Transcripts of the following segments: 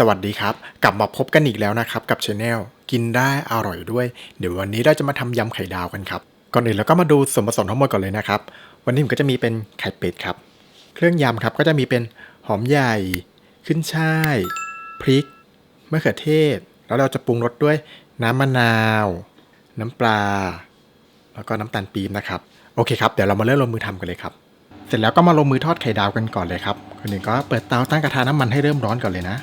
สวัสดีครับ กลับมาพบกันอีกแล้วนะครับ กับช anel กินได้อร่อยด้วย เดี๋ยววันนี้เราจะมาทำยำไข่ดาวกันครับ ก่อนอื่นเราก็มาดูส่วนผสมทั้งหมดก่อนเลยนะครับ วันนี้ผมก็จะมีเป็นไข่เป็ดครับ เครื่องยำครับก็จะมีเป็นหอมใหญ่ ขึ้นช่าย พริกมะเขือเทศ แล้วเราจะปรุงรสด้วยน้ำมะนาว น้ำปลา แล้วก็น้ำตาลปี๊บนะครับ โอเคครับ เดี๋ยวเรามาเริ่มลงมือทำกันเลยครับ เสร็จแล้วก็มาลงมือทอดไข่ดาวกันก่อนเลยครับคนหนึ่งก็เปิดเตาตั้งกระทะน้ำมันให้เริ่มร้อนก่อนเลยนะ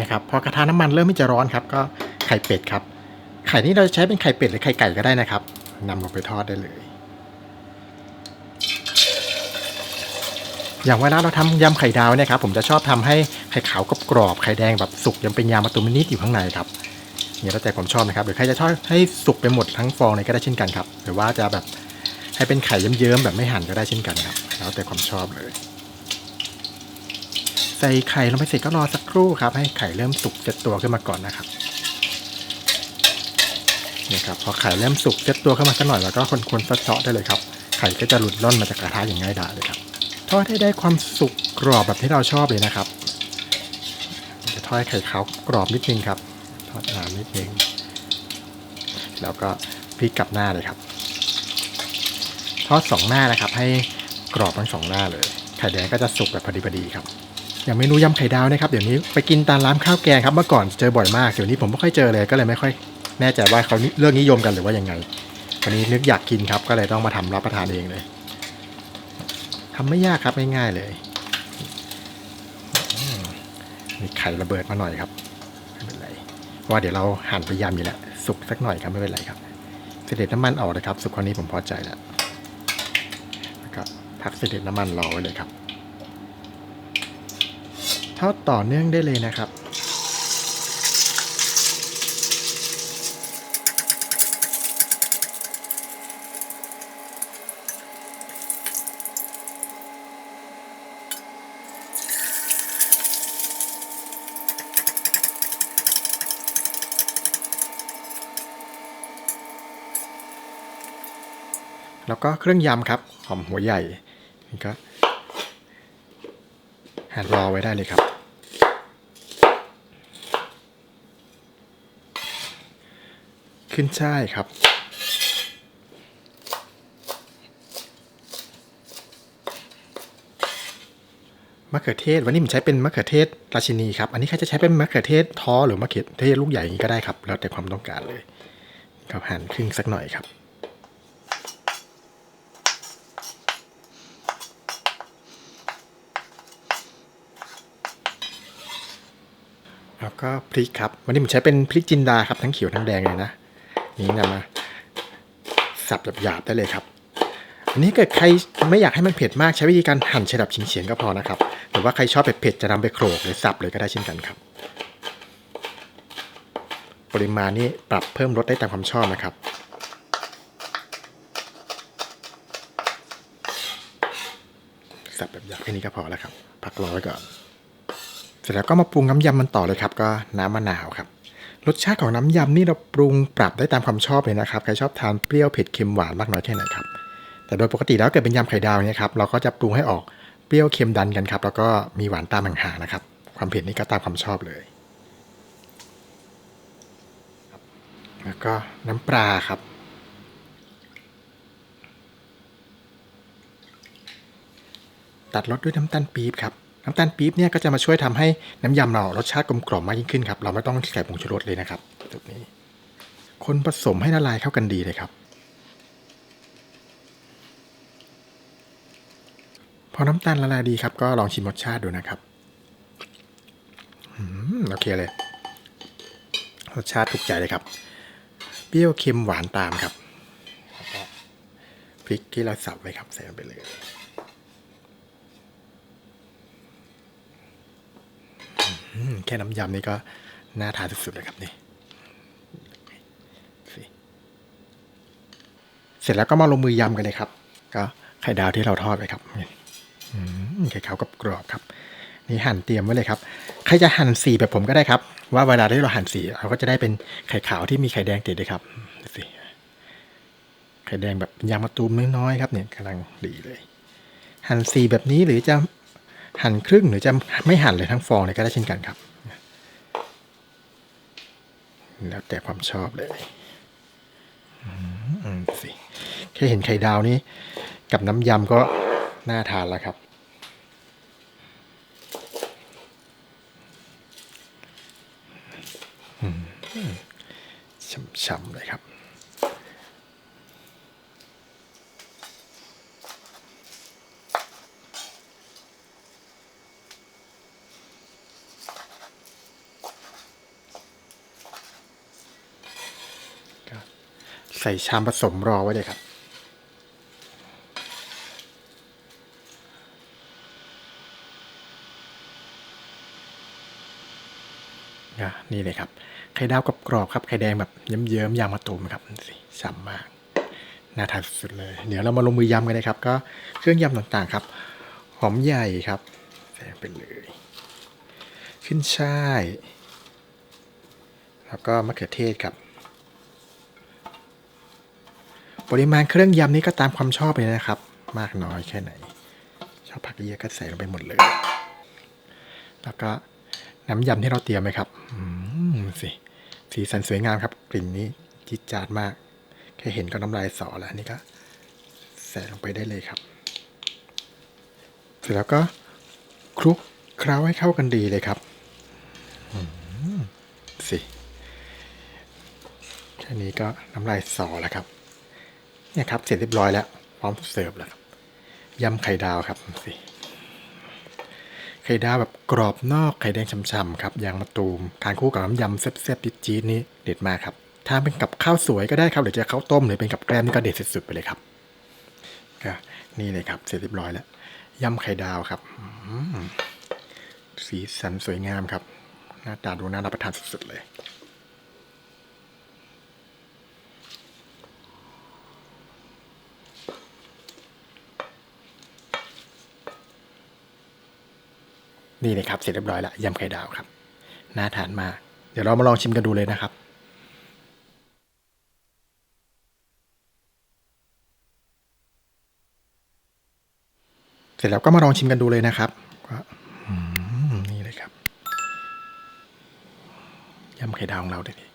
นะครับพอกระทะน้ำมันเริ่มที่จะร้อนครับก็ไข่เป็ดครับ ไข่นี้เราจะใช้เป็นไข่เป็ดหรือไข่ไก่ก็ได้นะครับนำลงไปทอดได้เลย อย่างเวลาเราทำยำไข่ดาวเนี่ยครับผมจะชอบทำให้ไข่ขาวกรอบไข่แดงแบบสุกยังเป็นยางมะตูมนิดอยู่ข้างในครับเนี่ยแล้วแต่ผมชอบนะครับหรือใครจะชอบให้สุกไปหมดทั้งฟองเลยก็ได้เช่นกันครับ หรือว่าจะแบบให้เป็นไข่เยิ้มๆแบบไม่หั่นก็ได้เช่นกันครับ แล้วแต่ความชอบเลย ใส่ไข่ลงไปเสร็จก็รอสักครู่ครับ ให้ไข่เริ่มสุกเซตตัวขึ้นมาก่อนนะครับนี่ครับพอไข่เริ่มสุกเซตตัวขึ้นมาสักหน่อยแล้วก็คนๆเซาะๆได้เลยครับ ไข่ก็จะหลุดล่อนมาจากกระทะอย่างง่ายดายเลยครับทอดให้ได้ความสุกกรอบแบบที่เราชอบเลยนะครับจะทอดไข่ขาวกรอบนิดนึงครับทอดนานนิดนึงแล้วก็พลิกกลับหน้าเลยครับ ทอดสองหน้านะครับ ให้กรอบทั้งสองหน้าเลยไข่แดงก็จะสุกแบบพอดีพอดีครับ อย่างเมนูยำไข่ดาวนะครับเดี๋ยวนี้ไปกินตามร้านข้าวแกงครับเมื่อก่อนเจอบ่อยมากเดี๋ยวนี้ผมไม่ค่อยเจอเลยก็เลยไม่ค่อยแน่ใจว่าเขาเลือกนิยมกันหรือว่ายังไงวันนี้นึกอยากกินครับก็เลยต้องมาทำรับประทานเองเลยทำไม่ยากครับง่ายๆเลยมีไข่ระเบิดมาหน่อยครับไม่เป็นไรว่าเดี๋ยวเราหั่นไปยำอยู่แล้วสุกสักหน่อยครับไม่เป็นไรครับเสด็จน้ำมันออกเลยครับ สุกคราวนี้ผมพอใจแล้วแล้วก็พักเสด็จน้ำมันรอไว้เลยครับ ทอดต่อเนื่องได้เลยนะครับ แล้วก็เครื่องยำครับ หอมหัวใหญ่นี่ก็ รอไว้ได้เลยครับ ขึ้นช่ายครับ มะเขือเทศ วันนี้ผมใช้เป็นมะเขือเทศราชินีครับ อันนี้ใครจะใช้เป็นมะเขือเทศท้อหรือมะเขือเทศลูกใหญ่อย่างนี้ก็ได้ครับ แล้วแต่ความต้องการเลยครับหั่นครึ่งสักหน่อยครับ แล้วก็พริกครับ วันนี้ผมใช้เป็นพริกจินดาครับทั้งเขียวทั้งแดงเลยนะ นี่นำมาสับหยาบๆได้เลยครับ อันนี้เกิดใครไม่อยากให้มันเผ็ดมากใช้วิธีการหั่นฉดับเฉียงๆก็พอนะครับ หรือว่าใครชอบเผ็ดๆจะนำไปโขลกหรือสับเลยก็ได้เช่นกันครับ ปริมาณนี้ปรับเพิ่มลดได้ตามความชอบนะครับสับแบบหยาบแค่นี้ก็พอแล้วครับ พักรอไว้ก่อน สร็จแล้วก็มาปรุงน้ำยำมันต่อเลยครับ ก็น้ำมะนาวครับรสชาติของน้ำยำนี่เราปรุงปรับได้ตามความชอบเลยนะครับใครชอบทานเปรี้ยวเผ็ดเค็มหวานมากน้อยแค่ไหนครับแต่โดยปกติแล้วเกิดเป็นยำไข่ดาวเนี่ยครับเราก็จะปรุงให้ออกเปรี้ยวเค็มดันกันครับ แล้วก็มีหวานตามห่างๆนะครับ ความเผ็ดนี่ก็ตามความชอบเลย แล้วก็น้ำปลาครับตัดรสด้วยน้ำตาลปี๊บครับ น้ำตาลปี๊บเนี่ยก็จะมาช่วยทำให้น้ำยำเรารสชาติกลมกล่อมมากยิ่งขึ้นครับ เราไม่ต้องใส่ผงชูรสเลยนะครับจุดนี้ คนผสมให้ละลายเข้ากันดีเลยครับ พอน้ำตาลละลายดีครับ ก็ลองชิมรสชาติดูนะครับอโอเคเลย รสชาติถูกใจเลยครับ เปรี้ยวเค็มหวานตามครับพริกที่เราสับไว้ครับใส่ลงไปเลย อืม แค่น้ำยำนี่ก็น่าทานสุดๆเลยครับนี่เสร็จแล้วก็มาลงมือยำกันเลยครับ ก็ไข่ดาวที่เราทอดไปครับไข่ขาวกับกรอบครับ นี่หั่นเตรียมไว้เลยครับ ใครจะหั่นสีแบบผมก็ได้ครับ ว่าเวลาที่เราหั่นสีเราก็จะได้เป็นไข่ขาวที่มีไข่แดงติดเลยครับสิไข่แดงแบบยางมะตูมน้อยๆครับเนี่ยกำลังดีเลย หั่นสีแบบนี้หรือจะ หั่นครึ่งหรือจะไม่หั่นเลยทั้งฟองเลยก็ได้เช่นกันครับ แล้วแต่ความชอบเลยสิแค่เห็นไข่ดาวนี่กับน้ำยำก็น่าทานแล้วครับช่ำๆเลยครับ ส่ชามผสมรอไว้เลยครับ นี่เลยครับ ไข่ดาวกับกรอบครับ ไข่แดงแบบเยิ้มๆยางมะตูมครับสิฉ่ำมาก น่าทานสุดเลย เดี๋ยวเรามาลงมือยำกันเลยครับ ก็เครื่องยำต่างๆครับ หอมใหญ่ครับใส่ไปเลย ขึ้นช่าย แล้วก็มะเขือเทศครับ ปริมาณเครื่องยำนี้ก็ตามความชอบเลยนะครับ มากน้อยแค่ไหน ชอบผักเยอะก็ใส่ลงไปหมดเลย แล้วก็น้ำยำที่เราเตรียมไว้ครับอืมสิสีสันสวยงามครับ กลิ่นนี้จิดจาดมาก แค่เห็นก็น้ำลายสอแล้วนี่ก็ใส่ลงไปได้เลยครับ เสร็จแล้วก็คลุกเคล้าให้เข้ากันดีเลยครับสิแค่นี้ก็น้ำลายสอแล้วครับ เนี่ยครับเสร็จเรียบร้อยแล้ว พร้อมเสิร์ฟแล้วยำไข่ดาวครับสิไข่ดาวแบบกรอบนอกไข่แดงช่ำๆครับยางมะตูมทานคู่กับน้ำยำแซ่บๆจี๊ดๆนี้เด็ดมากครับทานเป็นกับข้าวสวยก็ได้ครับหรือจะข้าวต้มหรือเป็นกับแกล้มนี่ก็เด็ดสุดๆไปเลยครับก็นี่เลยครับ เสร็จเรียบร้อยแล้วยำไข่ดาวครับสีสันสวยงามครับหน้าตาดูน่ารับประทานสุดๆเลย นี่เลยครับเสร็จเรียบร้อยแล้วยำไข่ดาวครับน่าทานมาก เดี๋ยวเรามาลองชิมกันดูเลยนะครับเสร็จแล้วก็มาลองชิมกันดูเลยนะครับก็นี่เลยครับยำไข่ดาวของเราเลยนี่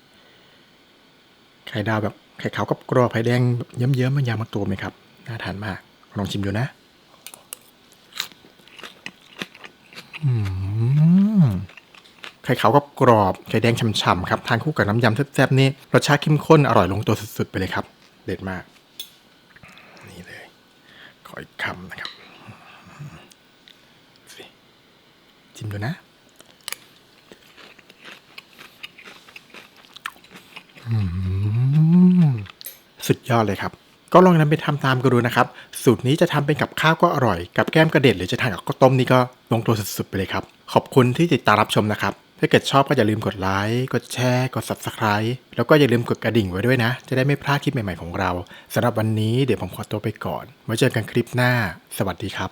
ไข่ดาวแบบไข่ขาวกับกรอบไข่แดงเยิ้มๆมันยามะตูมเลยครับ น่าทานมาก ลองชิมดูนะ ไข่ขาวกับกรอบไข่แดงฉ่ำๆครับ ทานคู่กับน้ำยำแซ่บๆนี่รสชาติเข้มข้นอร่อยลงตัวสุดๆไปเลยครับ เด็ดมาก นี่เลย ขออีกคำนะครับสิชิมดูนะสุดยอดเลยครับ ก็ลองนำไปทำตามกันดูนะครับ สูตรนี้จะทำเป็นกับข้าวก็อร่อย กับแก้มกระเด็ดหรือจะทานกับข้าวต้มนี่ก็ลงตัวสุดๆไปเลยครับ ขอบคุณที่ติดตามรับชมนะครับ ถ้าเกิดชอบก็อย่าลืมกดไลค์ กดแชร์ กด subscribe แล้วก็อย่าลืมกดกระดิ่งไว้ด้วยนะ จะได้ไม่พลาดคลิปใหม่ๆของเราสำหรับวันนี้เดี๋ยวผมขอตัวไปก่อนไว้เจอกันคลิปหน้า สวัสดีครับ